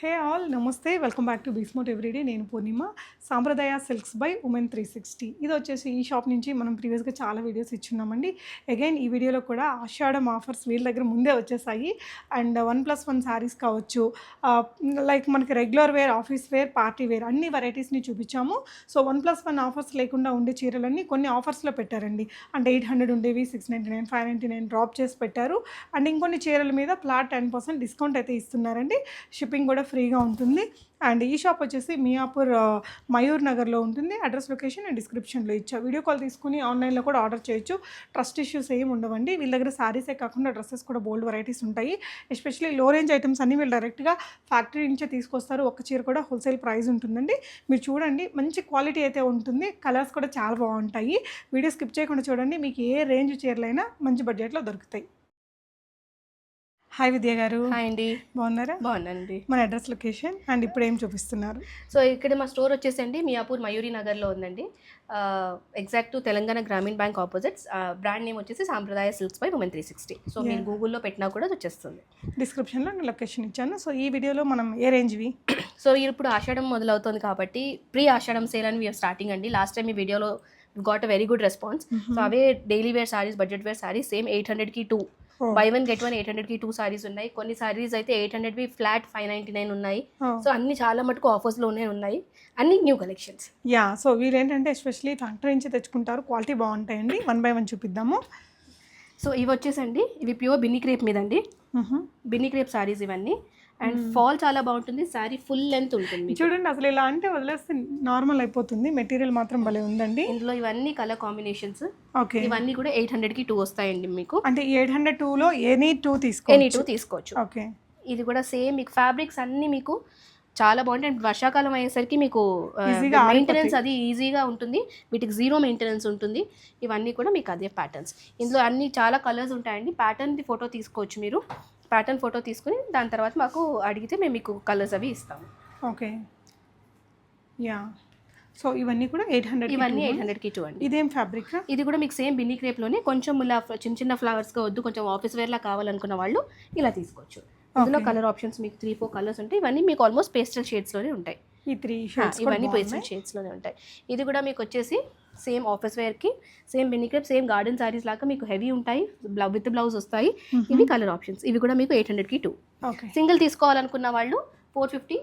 హే all నమస్తే. Welcome back to బీస్మోట్ everyday. నేను Purnima. Sampradaya silks by women three sixty. ఇది వచ్చేసి ఈ షాప్ నుంచి మనం ప్రీవియస్గా చాలా వీడియోస్ ఇచ్చున్నామండి. అగైన్ ఈ వీడియోలో కూడా ఆషాఢం ఆఫర్స్ వీళ్ళ దగ్గర ముందే వచ్చేసాయి. And one plus one saris కావచ్చు లైక్ మనకి regular wear office wear party wear అన్ని వెరైటీస్ని చూపించాము. So one plus one offers లేకుండా ఉండే చీరలన్నీ కొన్ని ఆఫర్స్లో పెట్టారండి. అంటే ఎయిట్ హండ్రెడ్ ఉండేవి six ninety nine five ninety nine drop చేసి పెట్టారు. అండ్ ఇంకొన్ని చీరల మీద ప్లాట్ టెన్ పర్సెంట్ డిస్కౌంట్ అయితే ఇస్తున్నారండి. షిప్పింగ్ కూడా ఫ్రీగా ఉంటుంది. అండ్ ఈ షాప్ వచ్చేసి మియాపూర్ మయూర్ నగర్లో ఉంటుంది. అడ్రస్ లొకేషన్ అండ్ డిస్క్రిప్షన్లో ఇచ్చా. వీడియో కాల్ తీసుకుని ఆన్లైన్లో కూడా ఆర్డర్ చేయొచ్చు. ట్రస్ట్ ఇష్యూస్ ఏమి ఉండవండి. వీళ్ళ దగ్గర శారీసే కాకుండా డ్రెస్సెస్ కూడా బోల్డ్ వెరైటీస్ ఉంటాయి. ఎస్పెషల్లీ లో రేంజ్ ఐటమ్స్ అన్ని వీళ్ళు డైరెక్ట్గా ఫ్యాక్టరీ నుంచే తీసుకొస్తారు. ఒక చీర కూడా హోల్సేల్ ప్రైస్ ఉంటుందండి. మీరు చూడండి మంచి క్వాలిటీ అయితే ఉంటుంది. కలర్స్ కూడా చాలా బాగుంటాయి. వీడియో స్కిప్ చేయకుండా చూడండి. మీకు ఏ రేంజ్ చీరలైనా మంచి బడ్జెట్లో దొరుకుతాయి. హాయ్ విద్య గారు. హాయ్ అండి. బాగున్నారా? బాగున్నానండి. మన అడ్రస్ లొకేషన్ అండ్ ఇప్పుడు ఏం చూపిస్తున్నారు? సో ఇక్కడ మా స్టోర్ వచ్చేసి అండి మియాపూర్ మయూరి నగర్లో ఉందండి. ఎగ్జాక్ట్ తెలంగాణ గ్రామీణ బ్యాంక్ ఆపోజిట్స్ బ్రాండ్ నేమ్ వచ్చేసి Sampradaya silks by women three sixty so మీరు గూగుల్లో పెట్టినా కూడా వచ్చేస్తుంది. డిస్క్రిప్షన్లో నేను లొకేషన్ ఇచ్చాను. సో ఈ వీడియోలో మనం ఏ రేంజ్వి సో ఇప్పుడు ఆషాఢం మొదలవుతుంది కాబట్టి ప్రీ ఆషాఢం సేల్ అని వీఆర్ స్టార్టింగ్ అండి. లాస్ట్ టైం ఈ వీడియోలో got a very good response so away daily wear saris budget wear saris same eight హండ్రెడ్కి two. Buy one get one eight హండ్రెడ్కి టూ సారీస్ ఉన్నాయి. కొన్ని సారీస్ అయితే ఎయిట్ హండ్రెడ్వి ఫ్లాట్ ఫైవ్ నైంటీ నైన్ ఉన్నాయి. సో అన్ని చాలా మటుకు ఆఫర్స్లోనే ఉన్నాయి అన్ని న్యూ కలెక్షన్స్. యా సో వీళ్ళు ఏంటంటే ఎస్పెషలీ ఫ్యాక్టరీ నుంచి తెచ్చుకుంటారు. క్వాలిటీ బాగుంటాయండి. వన్ బై వన్ చూపిద్దాము. సో ఇవి వచ్చేసండి. ఇవి ప్యూర్ బిన్ని క్రేప్ మీద అండి. బిన్ని క్రేప్ సారీస్ ఇవన్నీ. అండ్ ఫాల్ చాలా బాగుంటుంది సారీ ఫుల్ లెంత్ ఉంటుంది. చూడండి అసలు ఇలా అంటే వదిలేస్తే నార్మల్ అయిపోతుంది మెటీరియల్ మాత్రం భలే ఉందండి. ఇందులో ఇవన్నీ కలర్ కాంబినేషన్స్. ఓకే. ఇవన్నీ కూడా ఎయిట్ హండ్రెడ్కి టూ వస్తాయండి మీకు. అంటే ఎయిట్ హండ్రెడ్ టూలో ఎనీ టూ ఎనీ తీసుకోవచ్చు టూ తీసుకోవచ్చు. ఓకే. ఇది కూడా సేమ్ మీకు ఫ్యాబ్రిక్స్ అన్నీ మీకు చాలా బాగుంటాయి. అండ్ వర్షాకాలం అయ్యేసరికి మీకు మెయింటెనెన్స్ అది ఈజీగా ఉంటుంది. వీటికి జీరో మెయింటెనెన్స్ ఉంటుంది. ఇవన్నీ కూడా మీకు అదే ప్యాటర్న్స్ ఇందులో అన్ని చాలా కలర్స్ ఉంటాయండి. ప్యాటర్న్ది ఫోటో తీసుకోవచ్చు మీరు. ప్యాటర్న్ ఫోటో తీసుకుని దాని తర్వాత మాకు అడిగితే మేము మీకు కలర్స్ అవి ఇస్తాము. ఓకే. యా సో ఇవన్నీ కూడా ఎయిట్ హండ్రెడ్ ఇవన్నీ ఎయిట్ హండ్రెడ్కి టూ అండి. ఇదేం ఫ్యాబ్రిక్ ఇది కూడా మీకు సేమ్ బిన్నీ క్రేప్లోనే కొంచెం ఇలా చిన్న చిన్న ఫ్లవర్స్గా వద్దు కొంచెం ఆఫీస్ వేర్లా కావాలనుకున్న వాళ్ళు ఇలా తీసుకోవచ్చు. ఇందులో కలర్ ఆప్షన్స్ మీకు త్రీ ఫోర్ కలర్స్ ఉంటాయి. ఇవన్నీ మీకు ఆల్మోస్ట్ పేస్టల్ షేడ్స్లోనే ఉంటాయి. ఈ త్రీ షేడ్స్ ఇవన్నీ పేస్టల్ షేడ్స్లోనే ఉంటాయి. ఇది కూడా మీకు వచ్చేసి సేమ్ ఆఫీస్ వేర్కి same Binny crepe same garden saris లాగా మీకు హెవీ ఉంటాయి. విత్ బ్లౌజ్ వస్తాయి. ఇవి కలర్ ఆప్షన్స్ ఇవి కూడా మీకు ఎయిట్ హండ్రెడ్కి టూ ఓకే సింగిల్ తీసుకోవాలనుకున్న వాళ్ళు ఫోర్ ఫిఫ్టీ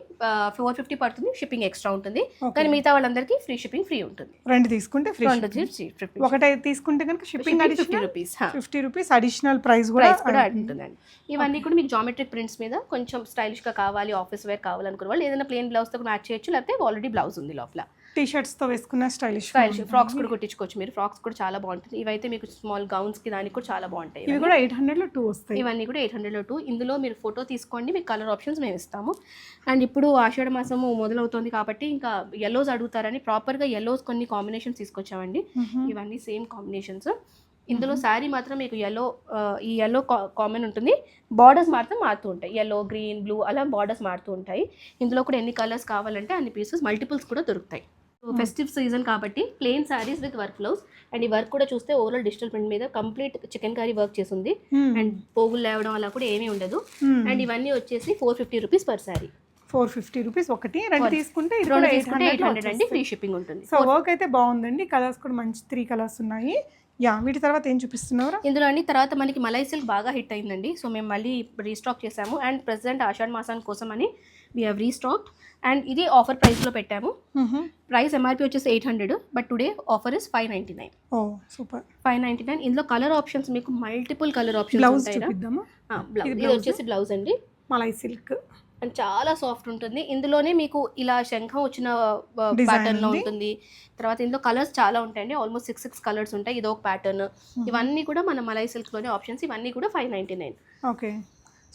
ఫోర్ ఫిఫ్టీ పడుతుంది షిప్పింగ్ ఎక్స్ట్రా ఉంటుంది. కానీ మిగతా వాళ్ళందరికీ ఫ్రీ షిప్పింగ్ ఫ్రీ ఉంటుంది. రెండు తీసుకుంటే ఫ్రీ రెండు ఒకటి తీసుకుంటే కనుక shipping fifty additional rupees fifty rupees additional price కూడా ప్రైస్ కూడా ఉంటుందండి. ఇవన్నీ కూడా మీకు జామెట్రిక్ ప్రింట్స్ మీద కొంచెం స్టైలిష్గా కావాలి ఆఫీస్ వేర్ కావాలనుకున్న వాళ్ళు ఏదైనా ప్లేన్ బ్లౌజ్తో మ్యాచ్ చేయొచ్చు లేకపోతే ఆల్రెడీ బ్లౌజ్ ఉంది లోపల. టీ షర్ట్స్తో వేసుకున్న స్టైలిష్ స్టైలిష్ ఫ్రాక్స్ కూడా కుట్టించుకోవచ్చు మీరు. ఫ్రాక్స్ కూడా చాలా బాగుంటుంది. ఇవైతే మీకు స్మాల్ గౌన్స్కి దానికి కూడా చాలా బాగుంటాయి ఇవి. కూడా ఎయిట్ హండ్రెడ్లో టూ వస్తాయి. ఇవన్నీ కూడా ఎయిట్ హండ్రెడ్లో టూ ఇందులో మీరు ఫోటో తీసుకోండి మీకు కలర్ ఆప్షన్స్ మేము ఇస్తాము. అండ్ ఇప్పుడు ఆషాఢ మాసము మొదలవుతుంది కాబట్టి ఇంకా ఎల్లోస్ అడుగుతారని ప్రాపర్గా ఎల్లోస్ కొన్ని కాంబినేషన్స్ తీసుకొచ్చామండి. ఇవన్నీ సేమ్ కాంబినేషన్స్ ఇందులో శారీ మాత్రం మీకు ఎల్లో ఈ ఎల్లో కామన్ ఉంటుంది. బార్డర్స్ మాత్రం మారుతూ ఉంటాయి. ఎల్లో గ్రీన్ బ్లూ అలా బార్డర్స్ మారుతూ ఉంటాయి. ఇందులో కూడా ఎన్ని కలర్స్ కావాలంటే అన్ని పీసెస్ మల్టిపుల్స్ కూడా దొరుకుతాయి. ఫెస్టివ్ సీజన్ కాబట్టి plain saris with work blouse and ఈ వర్క్ కూడా చూస్తే ఓవరాల్ డిజిటల్ ప్రింట్ మీద కంప్లీట్ చికెన్ కర్రీ వర్క్ చేసింది అండ్ పోగులు లేవడం అలా కూడా ఏమీ ఉండదు. అండ్ ఇవన్నీ వచ్చేసి four fifty rupees per sari four fifty rupees ఒకటి రెండు తీసుకుంటే రెండు తీసుకుంటే ఎయిట్ హండ్రెడ్ అండి ఫ్రీ షిప్పింగ్ ఉంటుంది. సో వర్క్ అయితే బాగుందండి. కలర్స్ కూడా మంచి త్రీ కలర్స్ ఉన్నాయి. యా వీటి తర్వాత ఏం చూపిస్తున్నారు ఇందులో అండి తర్వాత మనకి మలై సిల్క్ బాగా హిట్ అయిందండి. సో మేము మళ్ళీ రీస్టాక్ చేసాము అండ్ ప్రెసెంట్ ఆషాఢ మాసాని కోసం అని వీ హ్యావ్ రీస్టాక్ అండ్ ఇది ఆఫర్ ప్రైస్లో పెట్టాము. ప్రైస్ ఎంఆర్పి వచ్చేసి eight hundred but today offer is five ninety nine super five ninety nine ఇందులో కలర్ ఆప్షన్స్ మీకు మల్టిపుల్ కలర్ ఆప్షన్స్ బ్లౌజ్ ఉంటాయి ఇది? వచ్చేసి బ్లౌజ్ అండి. మలై సిల్క్ అండ్ చాలా సాఫ్ట్ ఉంటుంది. ఇందులోనే మీకు ఇలా శంఖం వచ్చిన Design ప్యాటర్న్లో ఉంది. ఉంటుంది. తర్వాత ఇందులో కలర్స్ చాలా ఉంటాయండి. ఆల్మోస్ట్ సిక్స్ సిక్స్ కలర్స్ ఉంటాయి. ఇది ఒక ప్యాటర్న్ ఇవన్నీ కూడా మన మలై సిల్క్లోనే ఆప్షన్స్ ఇవన్నీ కూడా five ninety nine okay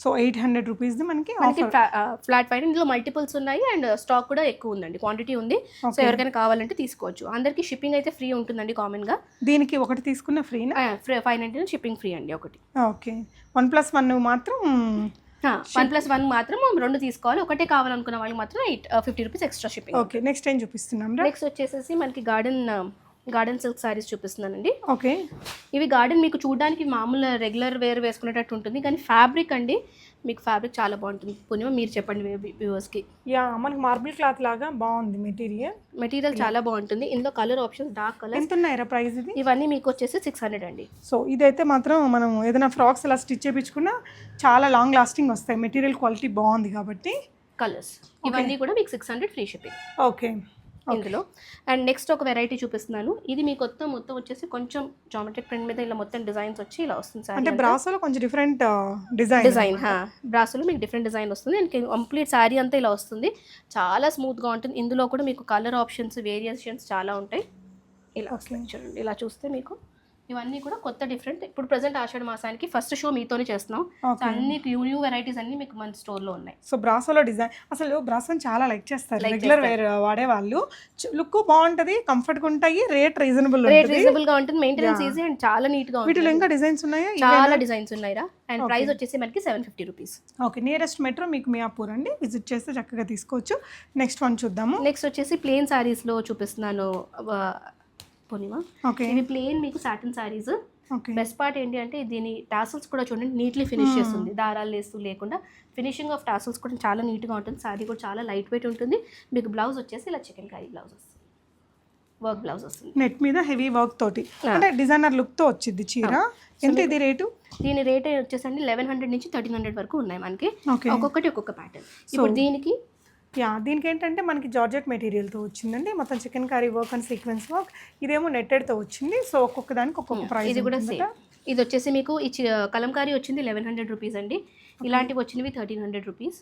so eight hundred రూపీస్ది మనకి మనకి ఫ్లాట్ పైన ఇందులో మల్టిపుల్స్ ఉన్నాయి అండ్ స్టాక్ కూడా ఎక్కువ ఉందండి. క్వాంటిటీ ఉంది. సో. ఎవరికైనా కావాలంటే తీసుకోవచ్చు. అందరికి షిప్పింగ్ అయితే ఫ్రీ ఉంటుందండి కామన్గా. దీనికి ఒకటి తీసుకున్న ఫ్రీనా ఫైవ్ నైన్టీ షిప్పింగ్ ఫ్రీ అండి ఒకటి. ఓకే వన్ ప్లస్ వన్ మాత్రం వన్ ప్లస్ వన్ మాత్రం రెండు తీసుకోవాలి. ఒకటే కావాలనుకున్న వాళ్ళకి మాత్రం eight fifty rupees extra shipping okay next ఏం చూపిస్తున్నాం నెక్స్ట్ వచ్చేసేసి మనకి గార్డెన్ గార్డెన్ సిల్క్ శారీస్ చూపిస్తున్నానండి. ఓకే. ఇవి గార్డెన్ మీకు చూడడానికి మామూలు రెగ్యులర్ వేర్ వేసుకునేటట్టు ఉంటుంది కానీ ఫ్యాబ్రిక్ అండి మీకు ఫ్యాబ్రిక్ చాలా బాగుంటుంది. పూర్ణిమ మీరు చెప్పండి వ్యూవర్స్కి యా మనకి మార్బుల్ క్లాత్ లాగా బాగుంది మెటీరియల్. మెటీరియల్ చాలా బాగుంటుంది. ఇందులో కలర్ ఆప్షన్స్ డార్క్ కలర్ ఎంత ఉన్నాయిరా ప్రైస్ ఇది? ఇవన్నీ మీకు వచ్చేసి సిక్స్ హండ్రెడ్ అండి. సో ఇదైతే మాత్రం మనం ఏదైనా ఫ్రాక్స్ ఇలా స్టిచ్ చేయించుకున్నా చాలా లాంగ్ లాస్టింగ్ వస్తాయి. మెటీరియల్ క్వాలిటీ బాగుంది కాబట్టి. కలర్స్ ఇవన్నీ కూడా మీకు six hundred free shipping okay ఇందులో. అండ్ నెక్స్ట్ ఒక వెరైటీ చూపిస్తున్నాను. ఇది మీకు మొత్తం మొత్తం వచ్చేసి కొంచెం జామెట్రిక్ ప్రింట్ మీద ఇలా మొత్తం డిజైన్స్ వచ్చి ఇలా వస్తుంది సార్ అంటే బ్రాసోలో కొంచెం డిఫరెంట్ డిజైన్ డిజైన్ బ్రాసులో మీకు డిఫరెంట్ డిజైన్ వస్తుంది. అండ్ కంప్లీట్ శారీ అంతా ఇలా వస్తుంది. చాలా స్మూత్గా ఉంటుంది. ఇందులో కూడా మీకు కలర్ ఆప్షన్స్ వేరియేషన్స్ చాలా ఉంటాయి. ఇలా వస్తాయి చూడండి. ఇలా చూస్తే మీకు ఇవన్నీ కూడా కొత్త డిఫరెంట్ ఇప్పుడు ప్రజెంట్ ఆషాఢ మాసానికి ఫస్ట్ షో మీతోనే చేస్తున్నాం. సో అన్ని న్యూ న్యూ వెరైటీస్ అన్ని మీకు మన స్టోర్లో ఉన్నాయి. సో బ్రాసోలో డిజైన్ అసలు బ్రాసోని చాలా లైక్ చేస్తారు. రెగ్యులర్ వేర్ వాడే వాళ్ళు. లుక్ బాగుంటది కంఫర్ట్గా ఉంటాయి రేట్ రీజనబుల్ రేట్ రీజనబుల్గా ఉంటుంది మెయింటెనెన్స్. ఈజీ అండ్ చాలా నీట్గా వీటిలో ఇంకా డిజైన్స్ ఉన్నాయా? చాలా డిజైన్స్ ఉన్నాయిరా. అండ్. ప్రైస్ వచ్చేసి మనకి seven fifty rupees okay nearest metro మీకు మియాపూర్ అండి. విజిట్ చేస్తే చక్కగా తీసుకోవచ్చు. నెక్స్ట్ వన్ చూద్దాము. నెక్స్ట్ వచ్చేసి ప్లేన్ శారీస్లో చూపిస్తున్నాను. పూర్ణిమ ఓకే. ఇవి ప్లేన్ మీకు సాటిన్ ఓకే. బెస్ట్ పార్ట్ ఏంటి అంటే దీని టాసల్స్ కూడా చూడండి నీట్లీ ఫినిష్. చేస్తుంది. దారాలు వేస్తూ లేకుండా. ఫినిషింగ్ ఆఫ్ టాసల్స్ కూడా చాలా నీట్గా ఉంటుంది. శారీ కూడా చాలా లైట్ వెయిట్ ఉంటుంది. మీకు బ్లౌజ్ వచ్చేసి ఇలా చికెన్ కర్రీ బ్లౌజ్ వస్తుంది. వర్క్ బ్లౌజ్ వస్తుంది. నెట్ మీద హెవీ వర్క్ తోటి. అంటే డిజైనర్ లుక్తో వచ్చింది చీర. ఎంత ఇది రేటు దీని రేట్ వచ్చేసండి లెవెన్ హండ్రెడ్ నుంచి థర్టీన్ హండ్రెడ్ వరకు ఉన్నాయి మనకి. ఒక్కొక్కటి ఒక్కొక్క ప్యాటర్న్ ఇప్పుడు దీనికి యా దీనికి ఏంటంటే మనకి జార్జెట్ మెటీరియల్తో వచ్చిందండి. మొత్తం chikankari work and sequence work. ఇదేమో నెట్టెడ్తో వచ్చింది. సో ఒక్కొక్క దానికి ఒక్కొక్క ప్రైస్ ఇది కూడా సేమ్. ఇది వచ్చేసి మీకు ఈ కలంకారీ వచ్చింది లెవెన్ హండ్రెడ్ రూపీస్ అండి. ఇలాంటివి వచ్చినవి థర్టీన్ హండ్రెడ్ రూపీస్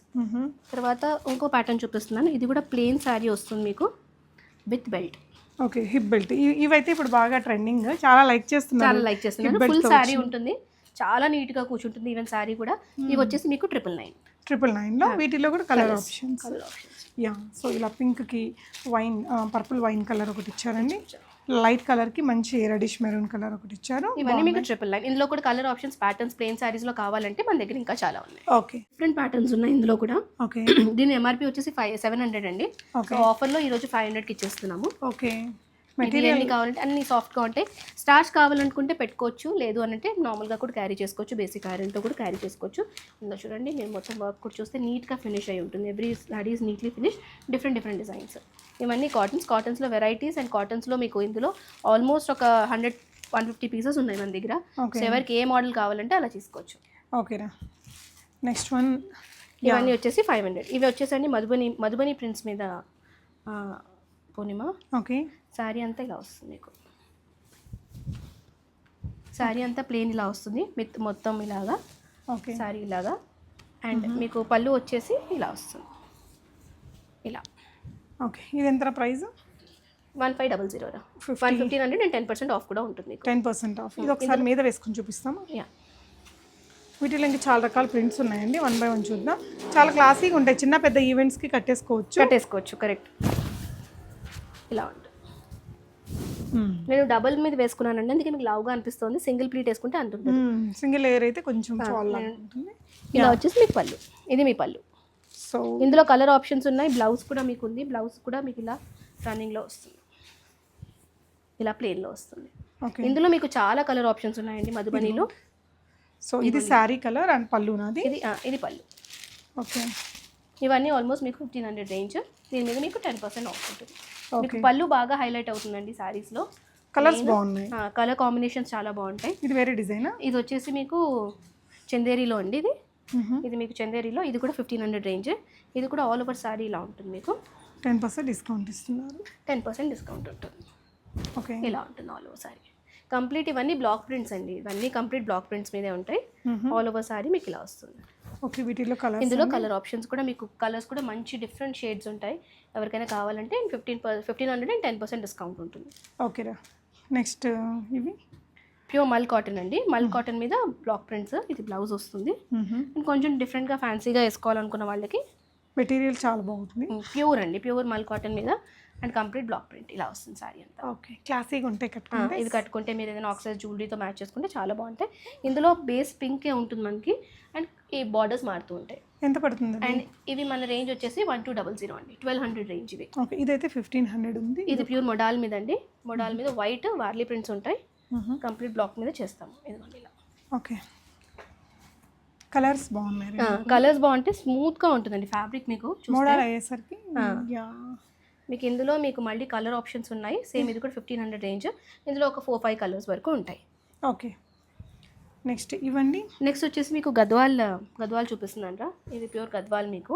తర్వాత ఇంకో ప్యాటర్న్ చూపిస్తున్నాను. ఇది కూడా ప్లెయిన్ శారీ వస్తుంది మీకు. With belt okay hip belt ఇవైతే ఇప్పుడు బాగా ట్రెండింగ్ చాలా లైక్ చేస్తున్నారు. చాలా లైక్ belt ఫుల్ శారీ. ఉంటుంది. చాలా నీట్గా కూర్చుంటుంది. ఈవెన్ శారీ కూడా. ఇవి వచ్చేసి మీకు ట్రిపుల్ నైన్ ట్రిపుల్ నైన్లో వీటిలో కూడా colour. Options colour yeah so ఇలా పింక్కి వైన్ పర్పుల్ వైన్ కలర్ ఒకటి ఇచ్చారండి. లైట్ కలర్కి మంచి రెడిష్ మెరూన్ కలర్ ఒకటి ఇచ్చారు. ఇవన్నీ మీకు ట్రిపుల్ నైన్ ఇందులో కూడా కలర్ ఆప్షన్స్ ప్యాటర్న్స్ ప్లెయిన్ శారీస్లో కావాలంటే మన దగ్గర ఇంకా చాలా ఉన్నాయి. ఓకే డిఫరెంట్ ప్యాటర్న్స్ ఉన్నాయి ఇందులో కూడా. ఓకే దీని ఎంఆర్పి వచ్చేసి ఫైవ్ సెవెన్ హండ్రెడ్ అండి. ఓకే సో ఆఫర్లో ఈరోజు ఫైవ్ హండ్రెడ్కి ఇచ్చేస్తున్నాము. ఓకే మెటీరియల్ కావాలంటే అన్ని సాఫ్ట్గా ఉంటాయి. స్టార్చ్ కావాలనుకుంటే పెట్టుకోవచ్చు లేదు అంటే నార్మల్గా కూడా క్యారీ చేసుకోవచ్చు బేసిక్ ఐరన్తో కూడా క్యారీ చేసుకోవచ్చు. ఇందులో చూడండి నేను మొత్తం వర్క్ కూడా చూస్తే నీట్గా ఫినిష్ అయి ఉంటుంది. Every sari is neatly finish different different designs ఇవన్నీ కాటన్స్ కాటన్స్లో వెరైటీస్ అండ్ కాటన్స్లో మీకు ఇందులో ఆల్మోస్ట్ ఒక హండ్రెడ్ వన్ ఫిఫ్టీ పీసెస్ ఉన్నాయి మన దగ్గర. సో ఎవరికి ఏ మోడల్ కావాలంటే అలా తీసుకోవచ్చు ఓకేనా నెక్స్ట్ వన్ ఇవన్నీ వచ్చేసి ఫైవ్ హండ్రెడ్ ఇవి వచ్చేసండి మధుబని మధుబని ప్రింట్స్ మీద పూర్ణిమ ఓకే శారీ అంతా ఇలా వస్తుంది మీకు. శారీ అంతా ప్లేన్ ఇలా వస్తుంది. విత్ మొత్తం ఇలాగా ఓకే. శారీ ఇలాగా. అండ్ మీకు పళ్ళు వచ్చేసి ఇలా వస్తుంది. ఇలా. ఓకే. ఇది ఎంత price? One five double zero one fifty. Fifteen hundred and ten percent off కూడా ఉంటుంది టెన్ పర్సెంట్ ఆఫ్. ఇది ఒకసారి మీద వేసుకొని చూపిస్తాము? యా. వీటిలో ఇంకా చాలా రకాల ప్రింట్స్ ఉన్నాయండి. వన్ బై వన్ చూద్దాం. చాలా క్లాసీగా ఉంటాయి. చిన్న పెద్ద ఈవెంట్స్కి కట్టేసుకోవచ్చు. కట్టేసుకోవచ్చు. కరెక్ట్. ఇలా ఉంటుంది. నేను డబుల్ మీద వేసుకున్నానండి అందుకే మీకు లావుగా అనిపిస్తుంది. సింగిల్ ప్లీట్ వేసుకుంటే అంత ఉంటుంది సింగిల్ లేయర్ అయితే కొంచెం ఇలా వచ్చేసి మీ పళ్ళు. ఇది మీ పళ్ళు. సో ఇందులో కలర్ ఆప్షన్స్ ఉన్నాయి బ్లౌజ్ కూడా మీకు ఉంది బ్లౌజ్ కూడా మీకు ఇలా రన్నింగ్లో వస్తుంది. ఇలా ప్లెయిన్లో వస్తుంది. ఓకే. ఇందులో మీకు చాలా కలర్ ఆప్షన్స్ ఉన్నాయండి మధుబనిలో. సో ఇది శారీ కలర్ అండ్ పళ్ళు నాది? ఇది ఇది పళ్ళు. ఓకే. ఇవన్నీ ఆల్మోస్ట్ మీకు ఫిఫ్టీన్ హండ్రెడ్ రేంజ్. దీని మీద మీకు టెన్ పర్సెంట్ ఆఫ్ ఉంటుంది. మీకు పళ్ళు బాగా హైలైట్ అవుతుందండి శారీస్లో కలర్స్ బాగున్నాయి. కలర్ కాంబినేషన్స్ చాలా బాగుంటాయి. ఇది వేరే డిజైనా ఇది వచ్చేసి మీకు చందేరిలో అండి ఇది. ఇది మీకు చందేరిలో. ఇది కూడా ఫిఫ్టీన్ హండ్రెడ్ రేంజ్. ఇది కూడా ఆల్ ఓవర్ శారీ ఇలా ఉంటుంది మీకు. టెన్ పర్సెంట్ డిస్కౌంట్ ఇస్తున్నారు. టెన్ పర్సెంట్ డిస్కౌంట్ ఉంటుంది. ఓకే. ఇలా ఉంటుంది ఆల్ ఓవర్ సారీ. కంప్లీట్ ఇవన్నీ బ్లాక్ ప్రింట్స్ అండి. ఇవన్నీ కంప్లీట్ బ్లాక్ ప్రింట్స్ మీదే ఉంటాయి. ఆల్ ఓవర్ సారీ మీకు ఇలా వస్తుంది. ఓకే వీటిలో కలర్స్ ఇందులో కలర్ ఆప్షన్స్ కూడా మీకు కలర్స్ కూడా మంచి డిఫరెంట్ షేడ్స్ ఉంటాయి. ఎవరికైనా కావాలంటే fifteen per fifteen hundred and ten percent discount ఉంటుంది. ఓకేరా నెక్స్ట్ ఇవి? ప్యూర్ మల్ కాటన్ అండి. మల్ కాటన్ మీద బ్లాక్ ప్రింట్స్ ఇది బ్లౌజ్ వస్తుంది. అండ్ కొంచెం డిఫరెంట్గా ఫ్యాన్సీగా వేసుకోవాలనుకున్న వాళ్ళకి మెటీరియల్ చాలా బాగుంది ప్యూర్ అండి. ప్యూర్ మల్ కాటన్ మీద అండ్ కంప్లీట్ బ్లాక్ ప్రింట్. ఇలా వస్తుంది సారీ అంతా. ఓకే. క్లాసీగా ఉంటాయి కట్టుకుంటే? ఇది కట్టుకుంటే మీరు ఏదైనా ఆక్సైజ్ జ్యువెలరీతో మ్యాచ్ చేసుకుంటే చాలా బాగుంటాయి. ఇందులో బేస్ పింకే ఉంటుంది మనకి? అండ్ ఈ బార్డర్స్ మారుతూ ఉంటాయి. ఎంత పడుతుంది అండ్ ఇవి మన రేంజ్ వచ్చేసి వన్ టూ డబల్ జీరో అండి. ట్వెల్వ్ హండ్రెడ్ రేంజ్ ఇవి. ఓకే. ఇదైతే ఫిఫ్టీన్ హండ్రెడ్ ఉంది. ఇది ప్యూర్ మొడాల్ మీద అండి. మొడాల్ మీద వైట్ వార్లీ ప్రింట్స్ ఉంటాయి. కంప్లీట్ బ్లాక్ మీద చేస్తాము. ఇదిగోండి ఇలా. ఓకే. కలర్స్ బాగున్నాయి కలర్స్ బాగుంటే స్మూత్గా ఉంటుందండి ఫ్యాబ్రిక్ మీకు. మోడల్ అయ్యేసరికి మీకు ఇందులో మీకు మళ్ళీ కలర్ ఆప్షన్స్ ఉన్నాయి. సేమ్ ఇది కూడా ఫిఫ్టీన్ హండ్రెడ్ రేంజ్ ఇందులో ఒక ఫోర్ ఫైవ్ కలర్స్ వరకు ఉంటాయి. ఓకే నెక్స్ట్ ఇవ్వండి నెక్స్ట్ వచ్చేసి మీకు గద్వాల్ గద్వాల్ చూపిస్తుందంట. ఇది ప్యూర్ గద్వాల్ మీకు.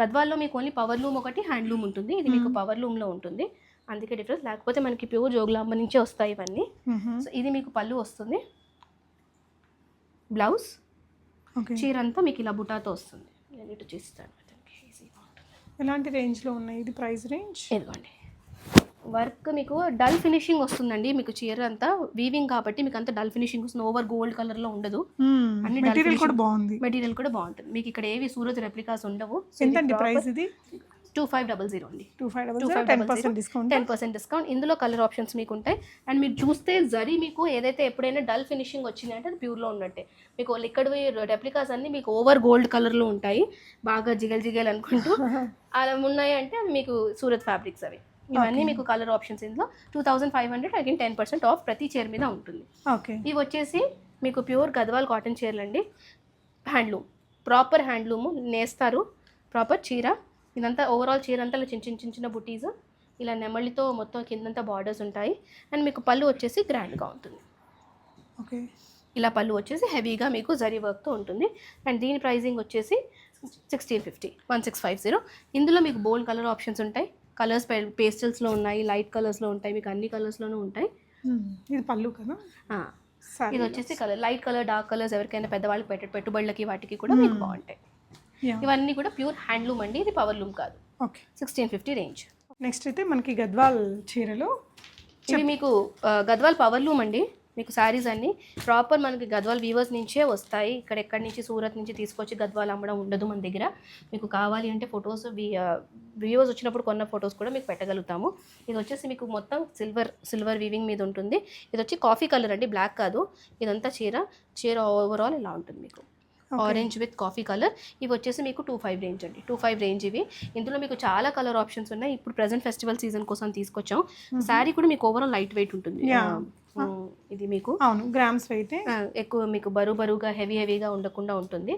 గద్వాల్లో మీకు ఓన్లీ పవర్ లూమ్ ఒకటి హ్యాండ్ లూమ్ ఉంటుంది. ఇది మీకు పవర్ లూమ్లో ఉంటుంది. అందుకే డిఫరెన్స్ లేకపోతే మనకి ప్యూర్ జోగులాంబ నుంచే వస్తాయి ఇవన్నీ. సో ఇది మీకు పళ్ళు వస్తుంది. బ్లౌజ్ ఓకే చీర అంతా మీకు ఇలా బుటాతో వస్తుంది. నేను ఇటు చేస్తాను ఎలాంటి రేంజ్లో ఉన్నాయి? ఇది ప్రైస్ రేంజ్? ఇదిగోండి. వర్క్ మీకు డల్ ఫినిషింగ్ వస్తుందండి. మీకు చీర అంతా వీవింగ్ కాబట్టి మీకు అంతా డల్ ఫినిషింగ్ వస్తుంది ఓవర్ గోల్డ్ కలర్లో ఉండదు. అన్ని మెటీరియల్ కూడా. బాగుంది. మెటీరియల్ కూడా బాగుంటుంది. మీకు ఇక్కడ ఏవి సూరత్ రెప్లికాస్ ఉండవు. ఎంతండి ప్రైస్ ఇది? టూ ఫైవ్ డబల్ జీరో అండి. Two five double two five ten percent discount ten percent discount ఇందులో కలర్ ఆప్షన్స్ మీకు ఉంటాయి. అండ్ మీరు చూస్తే జరీ మీకు ఏదైతే ఎప్పుడైనా డల్ ఫినిషింగ్ వచ్చింది అంటే అది ప్యూర్లో ఉన్నట్టే. మీకు లిక్విడ్ రెప్లికాస్ అన్ని మీకు ఓవర్ గోల్డ్ కలర్లో ఉంటాయి. బాగా జిగల్ జిగల్ అనుకుంటూ. అలా ఉన్నాయి అంటే మీకు సూరత్ ఫ్యాబ్రిక్స్ అవి. ఇవన్నీ మీకు కలర్ ఆప్షన్స్ ఇందులో two thousand five hundred again ten percent off ప్రతి చీర మీద ఉంటుంది. ఓకే. ఇవి వచ్చేసి మీకు ప్యూర్ గద్వాల్ కాటన్ చీరలు అండి హ్యాండ్లూమ్ ప్రాపర్ హ్యాండ్లూమ్ నేస్తారు. ప్రాపర్ చీర. ఇదంతా ఓవరాల్ చీర అంతా ఇలా చిన్న చిన్న చిన్న చిన్న బుటీస్. ఇలా నెమళ్ళితో మొత్తం కిందంతా బార్డర్స్ ఉంటాయి. అండ్ మీకు పళ్ళు వచ్చేసి గ్రాండ్గా ఉంటుంది. ఓకే. ఇలా పళ్ళు వచ్చేసి హెవీగా మీకు జరీ వర్క్తో ఉంటుంది. అండ్ దీని ప్రైజింగ్ వచ్చేసి sixteen fifty one six five zero ఇందులో మీకు బోల్డ్ కలర్ ఆప్షన్స్ ఉంటాయి. కలర్స్ పేస్టల్స్లో ఉన్నాయి లైట్ కలర్స్లో ఉంటాయి మీకు అన్ని కలర్స్లోనూ ఉంటాయి. ఇది పళ్ళు కదా? ఇది వచ్చేసి colour light colour dark colours ఎవరికైనా పెద్దవాళ్ళకి పెట్టే పెట్టుబడులకి వాటికి కూడా మీకు బాగుంటాయి. ఇవన్నీ కూడా ప్యూర్ హ్యాండ్లూమ్ అండి. ఇది పవర్ లూమ్ కాదు. Okay sixteen fifty range next అయితే మనకి గద్వాల్ చీరలు ఇవి మీకు గద్వాల్ పవర్ లూమ్ అండి. మీకు శారీస్ అన్ని ప్రాపర్ మనకి గద్వాల్ వీవర్స్ నుంచే వస్తాయి. ఇక్కడ ఎక్కడి నుంచి సూరత్ నుంచి తీసుకొచ్చి గద్వాల్ అమ్మడం ఉండదు మన దగ్గర. మీకు కావాలి అంటే ఫొటోస్ వ్యూవర్స్ వచ్చినప్పుడు కొన్న ఫొటోస్ కూడా మీకు పెట్టగలుగుతాము. ఇది వచ్చేసి మీకు మొత్తం సిల్వర్ సిల్వర్ వీవింగ్ మీద ఉంటుంది. ఇది వచ్చి కాఫీ కలర్ అండి బ్లాక్ కాదు. ఇదంతా చీర. చీర ఓవరాల్ ఇలా ఉంటుంది మీకు? ఆరెంజ్ విత్ కాఫీ కలర్ ఇవి వచ్చేసి మీకు టూ ఫైవ్ రేంజ్ అండి. టూ ఫైవ్ రేంజ్ ఇవి. ఇందులో మీకు చాలా కలర్ ఆప్షన్స్ ఉన్నాయి. ఇప్పుడు ప్రజెంట్ ఫెస్టివల్ సీజన్ కోసం తీసుకొచ్చాం. శారీ కూడా మీకు ఓవరాల్ లైట్ వెయిట్ ఉంటుంది. ఇది మీకు. అవును గ్రామ్స్ అయితే ఎక్కువ మీకు బరువు బరువుగా హెవీ హెవీగా ఉండకుండా ఉంటుంది.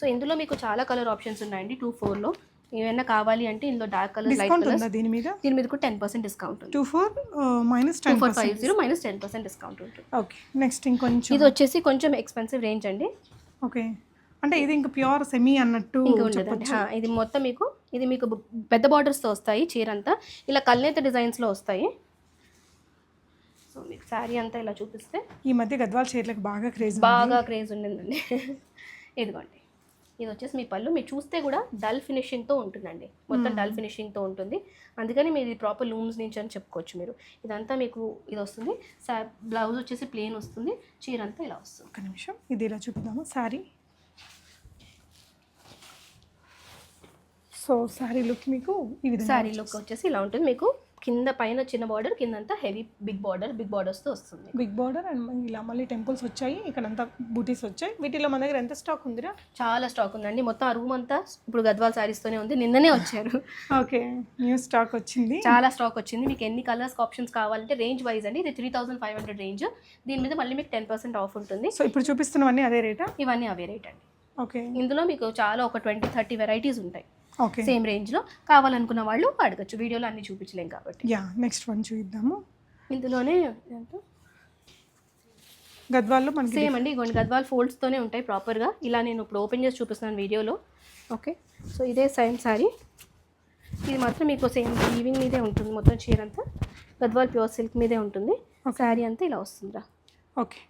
సో ఇందులో మీకు చాలా కలర్ ఆప్షన్స్ ఉన్నాయండి టూ ఫోర్లో ఏమైనా కావాలి అంటే ఇందులో డార్క్ కలర్ లైట్ దీని మీద? దీని మీద కూడా ten percent discount two four minus two four five zero minus ten percent discount ఉంటుంది. ఓకే నెక్స్ట్ ఇంకొంచెం. ఇది వచ్చేసి కొంచెం ఎక్స్పెన్సివ్ రేంజ్ అండి. ఓకే అంటే ఇది ఇంకా ప్యూర్ సెమీ అన్నట్టు ఇంకా ఉండదండి. హా, ఇది మొత్తం మీకు ఇది మీకు బ- పెద్ద బార్డర్స్తో వస్తాయి చీర అంతా ఇలా కల్నేత డిజైన్స్లో వస్తాయి. సో మీకు శారీ అంతా ఇలా చూపిస్తే. ఈ మధ్య గద్వాల్ చీరలకు బాగా క్రేజ్ బాగా క్రేజ్ ఉండిందండి. ఇదిగోండి. ఇది వచ్చేసి మీ పళ్ళు. మీరు చూస్తే కూడా డల్ ఫినిషింగ్తో ఉంటుందండి. మొత్తం డల్ ఫినిషింగ్తో ఉంటుంది. అందుకని మీరు ఇది ప్రాపర్ లూమ్స్ నుంచి అని చెప్పుకోవచ్చు మీరు. ఇదంతా మీకు ఇది వస్తుంది. బ్లౌజ్ వచ్చేసి ప్లెయిన్ వస్తుంది. చీర అంతా ఇలా వస్తుంది. ఒక నిమిషం. ఇది ఇలా చూపిద్దాము. శారీ సో శారీ లుక్ మీకు ఈ విధంగా శారీ లుక్ వచ్చేసి ఇలా ఉంటుంది. మీకు కింద పైన చిన్న బార్డర్ కిందంతా హెవీ బిగ్ బార్డర్ బిగ్ బార్డర్స్తో వస్తుంది. బిగ్ బార్డర్ అండ్ ఇలా మళ్ళీ టెంపుల్స్ వచ్చాయి. ఇక్కడంతా బూటీస్ వచ్చాయి. వీటిలో మన దగ్గర ఎంత స్టాక్ ఉందిరా? చాలా స్టాక్ ఉందండి. మొత్తం ఆ రూమ్ అంతా ఇప్పుడు గద్వాల్ శారీస్తోనే ఉంది. నిన్ననే వచ్చారు. ఓకే న్యూ స్టాక్ వచ్చింది. చాలా స్టాక్ వచ్చింది. మీకు ఎన్ని కలర్స్ ఆప్షన్స్ కావాలంటే రేంజ్ వైజ్ అండి ఇది three thousand five hundred range దీని మీద మళ్ళీ మీకు టెన్ పర్సెంట్ ఆఫ్ ఉంటుంది. సో ఇప్పుడు చూపిస్తున్నవన్నీ అదే రేటా ఇవన్నీ అవే రేట్ అండి. ఓకే ఇందులో మీకు చాలా ఒక ట్వంటీ థర్టీ వెరైటీస్ ఉంటాయి. సేమ్ రేంజ్లో కావాలనుకున్న వాళ్ళు అడగచ్చు. వీడియోలో అన్ని చూపించలేం కాబట్టి. యా నెక్స్ట్ వన్ చూద్దాము. ఇందులోనే గద్వాల్లో మనకి సేమ్ అండి ఇగోండి. గద్వాల్ ఫోల్డ్స్తోనే ఉంటాయి ప్రాపర్గా ఇలా నేను ఇప్పుడు ఓపెన్ చేసి చూపిస్తున్నాను వీడియోలో. ఓకే సో ఇదే సేమ్ శారీ ఇది మాత్రం మీకు సేమ్ వీవింగ్ మీదే ఉంటుంది. మొత్తం చీర అంతా గద్వాల్ ప్యూర్ సిల్క్ మీదే ఉంటుంది. శారీ అంతా ఇలా వస్తుందిరా. ఓకే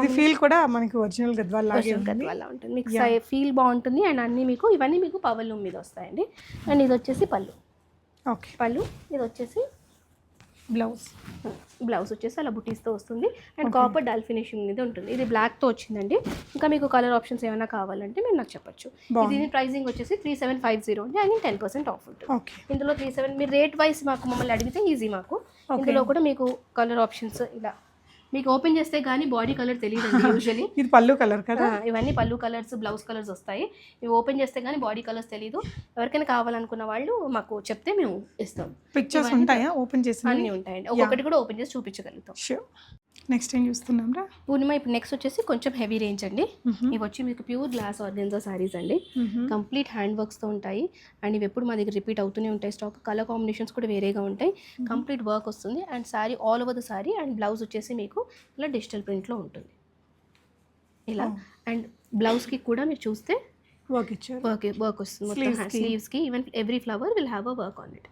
ఇది ఫీల్ కూడా మనకి ఒరిజినల్ గద్వాల్ గద్వాల్ ఉంటుంది. మీకు ఫీల్ బాగుంటుంది. అండ్ అన్నీ మీకు ఇవన్నీ మీకు పవర్ లూమ్ మీద వస్తాయండి. అండ్ ఇది వచ్చేసి పళ్ళు. ఓకే పళ్ళు ఇది వచ్చేసి బ్లౌజ్ బ్లౌజ్ వచ్చేసి అలా బుటీస్తో వస్తుంది. అండ్ కాపర్ డల్ ఫినిషింగ్ అనేది ఉంటుంది. ఇది బ్లాక్తో వచ్చిందండి. ఇంకా మీకు కలర్ ఆప్షన్స్ ఏమైనా కావాలంటే మీరు నాకు చెప్పొచ్చు. దీని ప్రైసింగ్ వచ్చేసి three seven five zero and. Ten percent off ఉంటుంది. ఓకే ఇందులో త్రీ సెవెన్ మీరు రేట్ వైస్ మాకు మమ్మల్ని అడిగితే ఈజీ మాకు. ఇందులో కూడా మీకు కలర్ ఆప్షన్స్ ఇలా మీకు ఓపెన్ చేస్తే కానీ బాడీ కలర్ తెలియదండి యూజువలీ ఇది పళ్ళు కలర్ కదా? ఇవన్నీ పళ్ళు కలర్స్ బ్లౌజ్ కలర్స్ వస్తాయి. ఇవి ఓపెన్ చేస్తే కానీ బాడీ కలర్స్ తెలియదు ఎవరికైనా కావాలనుకున్న వాళ్ళు మాకు చెప్తే మేము ఇస్తాం. పిక్చర్స్ ఉంటాయా? ఓపెన్ చేసిన అన్నీ ఉంటాయండి. ఒక్కొక్కటి కూడా ఓపెన్ చేసి చూపించగలుగుతాం. నెక్స్ట్ ఏం చూస్తున్నాం రా? పూర్ణిమ ఇప్పుడు నెక్స్ట్ వచ్చేసి కొంచెం హెవీ రేంజ్ అండి. ఇవి వచ్చి మీకు ప్యూర్ గ్లాస్ ఆర్గెన్జా సారీస్ అండి. కంప్లీట్ హ్యాండ్ వర్క్స్తో ఉంటాయి. అండ్ ఇవి ఎప్పుడు మా దగ్గర రిపీట్ అవుతూనే ఉంటాయి. స్టాక్ కలర్ కాంబినేషన్స్ కూడా వేరేగా ఉంటాయి. కంప్లీట్ వర్క్ వస్తుంది. And sari all over the sari and blouse వచ్చేసి మీకు ఇలా డిజిటల్ ప్రింట్లో ఉంటుంది. ఇలా. Oh. అండ్ బ్లౌజ్కి కూడా మీరు చూస్తే వర్క్ ఇచ్చారు. వర్క్ వర్క్ వస్తుంది. మొత్తం. స్లీవ్స్కి even every flower will have a work on it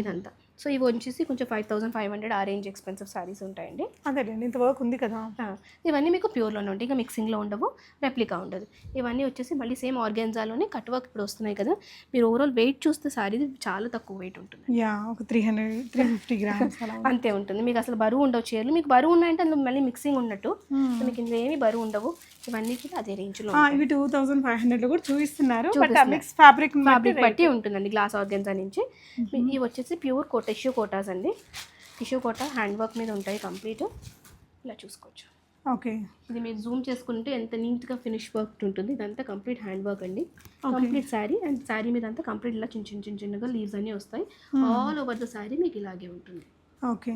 ఇదంతా. సో ఇవి వచ్చేసి కొంచెం ఫైవ్ థౌసండ్ ఫైవ్ హండ్రెడ్ ఆ రేంజ్ ఎక్స్పెన్సివ్ సారీస్ ఉంటాయండి. అదేలేండి ఇంత వర్క్ ఉంది కదా. ఇవన్నీ మీకు ప్యూర్లోనే ఉంటాయి ఇంకా మిక్సింగ్లో ఉండవు రెప్లికా ఉండదు. ఇవన్నీ వచ్చేసి మళ్ళీ సేమ్ ఆర్గాన్జాలోనే కట్ వర్క్ ఇప్పుడు వస్తున్నాయి కదా. మీరు ఓవరాల్ వెయిట్ చూస్తే సారీ చాలా తక్కువ వెయిట్ ఉంటుంది. యా ఒక three hundred three fifty grams అంతే ఉంటుంది. మీకు అసలు బరువు ఉండవు చీరలు. మీకు బరువు ఉన్నాయంటే అందులో మళ్ళీ మిక్సింగ్ ఉన్నట్టు. సో మీకు ఇందులో ఏమీ బరువు ఉండవు. ఇవన్నీ కూడా అదే రేంజ్లో ఇవి టూ థౌసండ్ ఫైవ్ హండ్రెడ్లో కూడా చూపిస్తున్నారు. మిక్స్ ఫ్యాబ్రిక్ ఫ్యాబ్రిక్ బట్టి ఉంటుందండి గ్లాస్ ఆర్గెన్జా నుంచి. ఇవి వచ్చేసి ప్యూర్ కో టిష్యూ కోటాస్ అండి. టిష్యూ కోటా హ్యాండ్ వర్క్ మీద ఉంటాయి కంప్లీట్ ఇలా చూసుకోవచ్చు. ఓకే ఇది మీరు జూమ్ చేసుకుంటే ఎంత నీట్గా ఫినిష్ వర్క్ ఉంటుంది ఇదంతా కంప్లీట్ హ్యాండ్ వర్క్ అండి కంప్లీట్ శారీ అండ్ శారీ మీద అంతా కంప్లీట్ ఇలా చిన్న చిన్న చిన్న చిన్నగా లీవ్స్ అన్నీ వస్తాయి. ఆల్ ఓవర్ ద శారీ మీకు ఇలాగే ఉంటుంది. ఓకే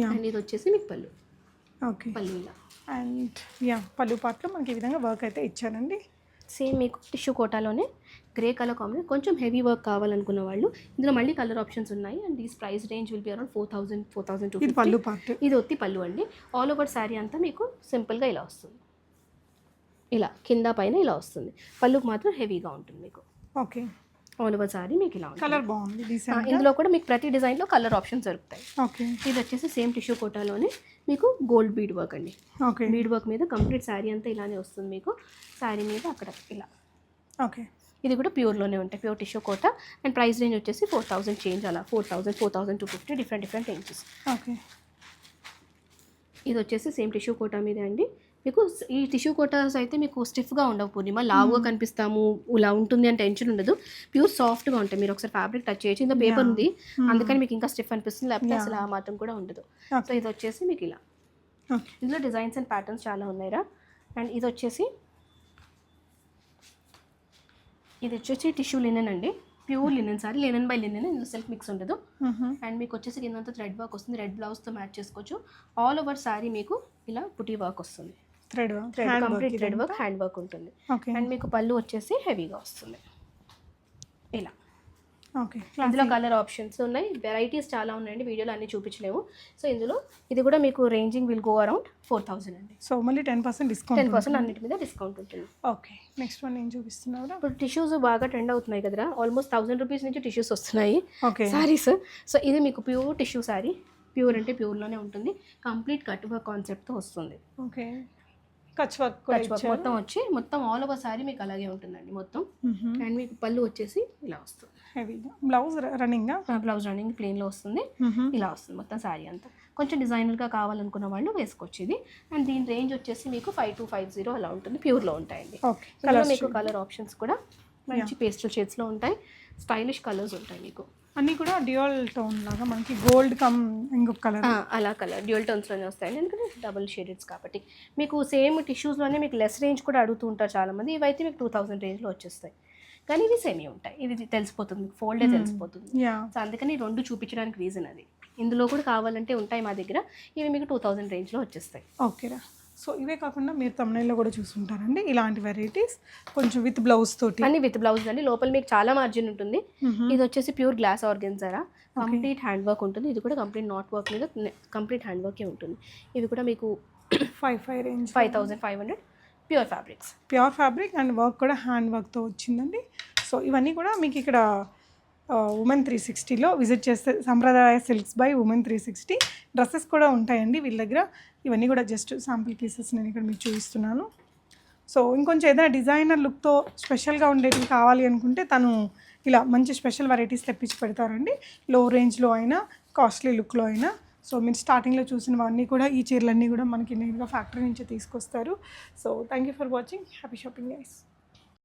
యా అండ్ ఇది వచ్చేసి మీకు పళ్ళు. ఓకే పళ్ళు ఇలా. అండ్ యా పళ్ళు పాటలో మనకి ఈ విధంగా వర్క్ అయితే ఇచ్చానండి. సేమ్ మీకు టిష్యూ కోటాలోనే గ్రే కలర్ కాంబినేషన్. కొంచెం హెవీ వర్క్ కావాలనుకున్న వాళ్ళు ఇందులో మళ్ళీ కలర్ ఆప్షన్స్ ఉన్నాయి. And these price range will be around four thousand four thousand two ఇది పళ్ళు ఇది ఒత్తి పళ్ళు అండి. ఆల్ ఓవర్ శారీ అంతా మీకు సింపుల్గా ఇలా వస్తుంది. ఇలా కింద పైన ఇలా వస్తుంది. పళ్ళుకి మాత్రం హెవీగా ఉంటుంది మీకు. ఓకే. ఆల్ ఓవర్ శారీ మీకు ఇలా కలర్ బాగుంది ఇందులో కూడా మీకు ప్రతి డిజైన్లో కలర్ ఆప్షన్స్ దొరుకుతాయి. ఓకే. ఇది వచ్చేసి సేమ్ టిష్యూ కోటాలోనే మీకు గోల్డ్ బీడ్ వర్క్ అండి. ఓకే బీడ్ వర్క్ మీద కంప్లీట్ శారీ అంతా ఇలానే వస్తుంది మీకు. శారీ మీద అక్కడ ఇలా. ఓకే ఇది కూడా ప్యూర్లోనే ఉంటాయి pure tissue Kota. And price range వచ్చేసి ఫోర్ థౌసండ్ చేంజ్ అలా four thousand four thousand two fifty different different ranges okay ఇది వచ్చేసి సేమ్ టిష్యూ కోటా మీద అండి. మీకు ఈ టిష్యూ కోటాస్ అయితే మీకు స్టిఫ్గా ఉండవు పూర్ణిమ లావుగా కనిపిస్తాము. ఇలా ఉంటుంది అని టెన్షన్ ఉండదు. ప్యూర్ సాఫ్ట్గా ఉంటాయి. మీరు ఒకసారి ఫ్యాబ్రిక్ టచ్ చేయొచ్చు ఇందులో పేపర్. ఉంది అందుకని మీకు ఇంకా స్టిఫ్ అనిపిస్తుంది. లేకపోతే. అసలు ఆ మాత్రం కూడా ఉండదు. సో ఇది వచ్చేసి మీకు ఇలా. ఇందులో డిజైన్స్ అండ్ ప్యాటర్న్స్ చాలా ఉన్నాయిరా. అండ్ ఇది వచ్చేసి ఇది వచ్చేసి టిష్యూ లినెన్ అండి. Pure linen sari. Linen by linen. ఇందులో సెల్ఫ్ మిక్స్ ఉండదు. అండ్ మీకు వచ్చేసి కిందంతా థ్రెడ్ వర్క్ వస్తుంది. రెడ్ బ్లౌజ్తో మ్యాచ్ చేసుకోవచ్చు. ఆల్ ఓవర్ సారీ మీకు ఇలా పుటీ వర్క్ వస్తుంది. Thread thread complete thread work hand work ఉంటుంది. అండ్ మీకు పళ్ళు వచ్చేసి హెవీగా వస్తుంది. ఇలా. ఓకే ఇందులో కలర్ ఆప్షన్స్ ఉన్నాయి. వెరైటీస్ చాలా ఉన్నాయండి. వీడియోలో అన్ని చూపించలేము. సో ఇందులో ఇది కూడా మీకు ranging will go around four thousand అండి. సో మళ్ళీ ten percent ten discount percent అన్నిటి మీద డిస్కౌంట్ ఉంటుంది. ఓకే నెక్స్ట్ వన్ ఏం చూపిస్తున్నారా ఇప్పుడు టిష్యూస్ బాగా ట్రెండ్ అవుతున్నాయి కదరా. ఆల్మోస్ట్ థౌసండ్ రూపీస్ నుంచి టిష్యూస్ వస్తున్నాయి. ఓకే. సారీస్ సో ఇది మీకు ప్యూర్ టిష్యూ సారీ ప్యూర్ అంటే ప్యూర్లోనే ఉంటుంది. కంప్లీట్ కట్ వర్క్ కాన్సెప్ట్తో వస్తుంది. ఓకే. కచ్ వర్క్ మొత్తం వచ్చి మొత్తం ఆల్ ఓవర్ సారీ మీకు అలాగే ఉంటుందండి మొత్తం. అండ్ మీకు పళ్ళు వచ్చేసి ఇలా వస్తుంది. హెవీగా బ్లౌజ్ రన్నింగ్ బ్లౌజ్ రన్నింగ్ ప్లెయిన్లో వస్తుంది. ఇలా వస్తుంది మొత్తం శారీ అంతా. కొంచెం డిజైనర్గా కావాలనుకున్న వాళ్ళు వేసుకోవచ్చు ఇది అండ్ దీని రేంజ్ వచ్చేసి మీకు ఫైవ్ టూ ఫైవ్ జీరో అలా ఉంటుంది. ప్యూర్లో ఉంటాయండి. మీకు కలర్ ఆప్షన్స్ కూడా మంచి పేస్టల్ షేడ్స్లో ఉంటాయి. స్టైలిష్ కలర్స్ ఉంటాయి మీకు. అన్నీ కూడా డ్యూయల్ టోన్ లాగా మనకి గోల్డ్ కమ్ ఇంకొక కలర్. అలా కలర్. డ్యూయల్ టోన్స్లోనే వస్తాయండి. ఎందుకంటే డబుల్ షేడెడ్స్ కాబట్టి. మీకు సేమ్ టిష్యూస్లోనే మీకు లెస్ రేంజ్ కూడా అడుగుతూ ఉంటారు చాలామంది. ఇవైతే మీకు టూ థౌసండ్ రేంజ్లో వచ్చేస్తాయి. కానీ ఇవి సేమే ఉంటాయి. ఇది తెలిసిపోతుంది. మీకు ఫోల్డే తెలిసిపోతుంది. యా సో అందుకని రెండు చూపించడానికి రీజన్ అది. ఇందులో కూడా కావాలంటే ఉంటాయి మా దగ్గర. ఇవి మీకు టూ థౌసండ్ రేంజ్లో వచ్చేస్తాయి. ఓకేరా సో ఇవే కాకుండా మీరు తమిళలో కూడా చూసుంటారండి ఇలాంటి వెరైటీస్ కొంచెం విత్ బ్లౌజ్ తోటి. అన్ని విత్ బ్లౌజ్ అండి. లోపల మీకు చాలా మార్జిన్ ఉంటుంది. ఇది వచ్చేసి pure glass organza complete hand work ఉంటుంది. ఇది కూడా కంప్లీట్ నాట్ వర్క్ మీద కంప్లీట్ హ్యాండ్ వర్కే ఉంటుంది. ఇవి కూడా మీకు five five range five thousand five hundred pure fabrics pure fabric and work కూడా హ్యాండ్ వర్క్తో వచ్చిందండి. సో ఇవన్నీ కూడా మీకు ఇక్కడ ఉమెన్ త్రీ సిక్స్టీలో విజిట్ చేస్తే Sampradaya silks by women three sixty dresses కూడా ఉంటాయండి వీళ్ళ దగ్గర. ఇవన్నీ కూడా జస్ట్ శాంపుల్ పీసెస్ నేను ఇక్కడ మీకు చూపిస్తున్నాను. సో ఇంకొంచెం ఏదైనా డిజైనర్ లుక్తో స్పెషల్గా ఉండేటివి కావాలి అనుకుంటే తను ఇలా మంచి స్పెషల్ వెరైటీస్ తెప్పించి పెడతారండి. లో రేంజ్లో అయినా కాస్ట్లీ లుక్లో అయినా. సో మీరు స్టార్టింగ్లో చూసినవన్నీ కూడా ఈ చీరలన్నీ కూడా మనకి నేరుగా ఫ్యాక్టరీ నుంచి తీసుకొస్తారు. So thank you for watching happy shopping guys